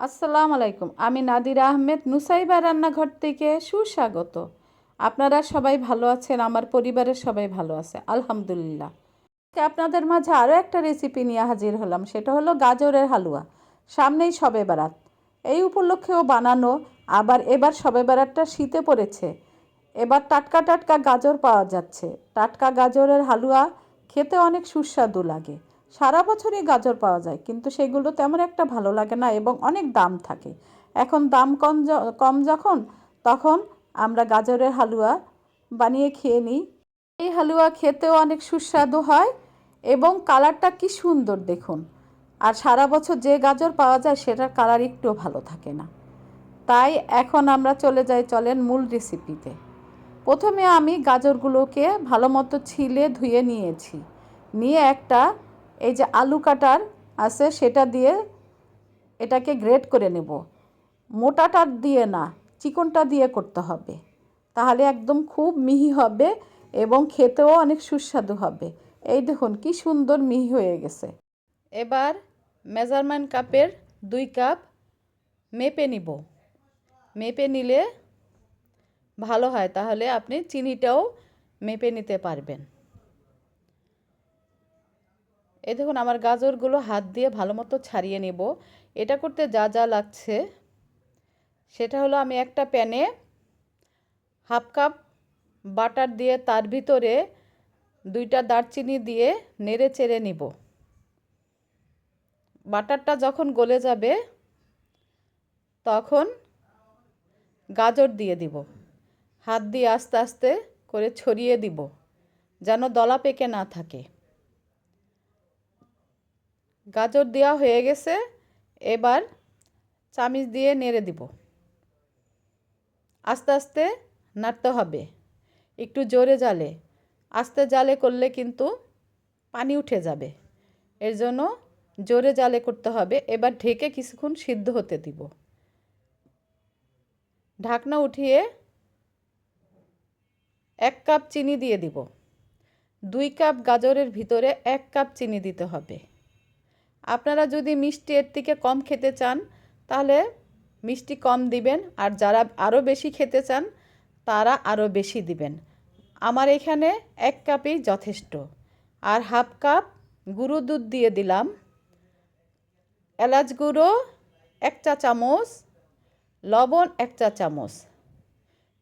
আসসালামু আলাইকুম। আমি নাদিরা আহমেদ, নুসাইবা রান্নাঘর থেকে সুস্বাগত। আপনারা সবাই ভালো আছেন? আমার পরিবারের সবাই ভালো আছে, আলহামদুলিল্লাহ। আপনাদের মাঝে আরও একটা রেসিপি নিয়ে হাজির হলাম, সেটা হলো গাজরের হালুয়া। সামনেই সবে বারাত। এই উপলক্ষেও বানানো, আবার এবার সবে বারাতটা শীতে পড়েছে। এবার টাটকা টাটকা গাজর পাওয়া যাচ্ছে। টাটকা গাজরের হালুয়া খেতে অনেক সুস্বাদু লাগে। সারা বছরই গাজর পাওয়া যায়, কিন্তু সেগুলো তেমন একটা ভালো লাগে না এবং অনেক দাম থাকে। এখন দাম কম কম যখন, তখন আমরা গাজরের হালুয়া বানিয়ে খেয়ে নিই। এই হালুয়া খেতেও অনেক সুস্বাদু হয় এবং কালারটা কি সুন্দর দেখুন। আর সারা বছর যে গাজর পাওয়া যায়, সেটার কালার একটুও ভালো থাকে না। তাই এখন আমরা চলে যাই, চলেন মূল রেসিপিতে। প্রথমে আমি গাজরগুলোকে ভালো মতো ছিলে ধুয়ে নিয়েছি। নিয়ে একটা এই যে আলু কাটার আছে, সেটা দিয়ে এটাকে গ্রেট করে নেব। মোটাটা দিয়ে না, চিকনটা দিয়ে করতে হবে। তাহলে একদম খুব মিহি হবে এবং খেতেও অনেক সুস্বাদু হবে। এই দেখুন, কি সুন্দর মিহি হয়ে গেছে। এবার মেজারমেন্ট কাপের দুই কাপ মেপে নিব। মেপে নিলে ভালো হয়, তাহলে আপনি চিনিটাও মেপে নিতে পারবেন। এই দেখুন, আমার গাজরগুলো হাত দিয়ে ভালো মতো ছাড়িয়ে নেব। এটা করতে যা যা লাগছে, সেটা হলো আমি একটা প্যানে হাফ কাপ বাটার দিয়ে তার ভিতরে দুইটা দারচিনি দিয়ে নেড়ে চেড়ে নিব। বাটারটা যখন গলে যাবে, তখন গাজর দিয়ে দিব। হাত দিয়ে আস্তে আস্তে করে ছড়িয়ে দিব, যেন দলা পেকে না থাকে। গাজর দেওয়া হয়ে গেছে, এবার চামিচ দিয়ে নেড়ে দিব। আস্তে আস্তে নাড়তে হবে, একটু জোরে জালে। আস্তে জালে করলে কিন্তু পানি উঠে যাবে, এর জন্য জোরে জালে করতে হবে। এবার ঢেকে কিছুক্ষণ সিদ্ধ হতে দিব। ঢাকনা উঠিয়ে এক কাপ চিনি দিয়ে দিব। দুই কাপ গাজরের ভিতরে এক কাপ চিনি দিতে হবে। আপনারা যদি মিষ্টি এর থেকে কম খেতে চান, তাহলে মিষ্টি কম দিবেন। আর যারা আরও বেশি খেতে চান, তারা আরও বেশি দিবেন। আমার এখানে এক কাপই যথেষ্ট। আর হাফ কাপ গুঁড়ো দুধ দিয়ে দিলাম। এলাচ গুঁড়ো এক চা চামচ, লবণ এক চা চামচ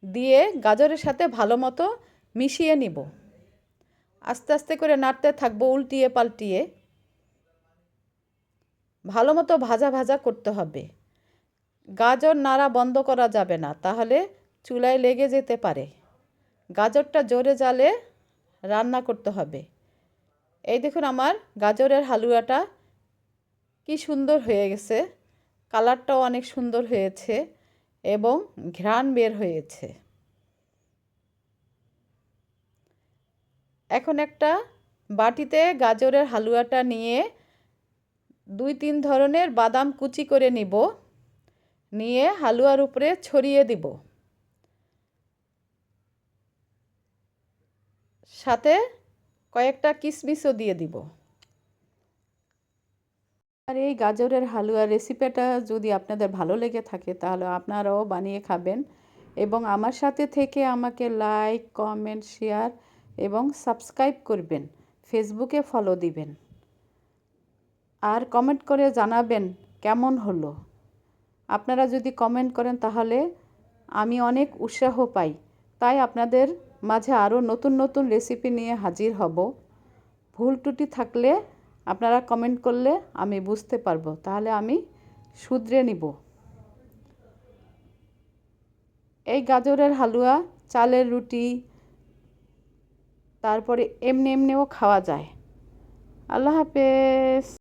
দিয়ে গাজরের সাথে ভালো মতো মিশিয়ে নিব। আস্তে আস্তে করে নাড়তে থাকব উল্টিয়ে পাল্টিয়ে। ভালো মতো ভাজা ভাজা করতে হবে। গাজর নাড়া বন্ধ করা যাবে না, তাহলে চুলায় লেগে যেতে পারে। গাজরটা জোরে জালে রান্না করতে হবে। এই দেখুন আমার গাজরের হালুয়াটা কি সুন্দর হয়ে গেছে। কালারটাও অনেক সুন্দর হয়েছে এবং ঘ্রাণ বের হয়েছে। এখন একটা বাটিতে গাজরের হালুয়াটা নিয়ে দুই তিন ধরনের বাদাম কুচি করে নিব, নিয়ে হালুয়ার উপরে ছড়িয়ে দিব। সাথে কয়েকটা কিশমিশও দিয়ে দিব। আর এই গাজরের হালুয়া রেসিপিটা যদি আপনাদের ভালো লেগে থাকে, তাহলে আপনারাও বানিয়ে খাবেন এবং আমার সাথে থেকে আমাকে লাইক, কমেন্ট, শেয়ার এবং সাবস্ক্রাইব করবেন। ফেসবুকে ফলো দিবেন। আর কমেন্ট করে জানাবেন কেমন হলো। আপনারা যদি কমেন্ট করেন তাহলে আমি অনেক উৎসাহ পাই। তাই আপনাদের মাঝে আরও নতুন নতুন রেসিপি নিয়ে হাজির হব। ভুল ত্রুটি থাকলে আপনারা কমেন্ট করলে আমি বুঝতে পারব। তাহলে আমি শুধরে নিব। এই গাজরের হালুয়া, চালের রুটি, তারপরে এমনি এমনিও খাওয়া যায়। আল্লাহ হাফেজ।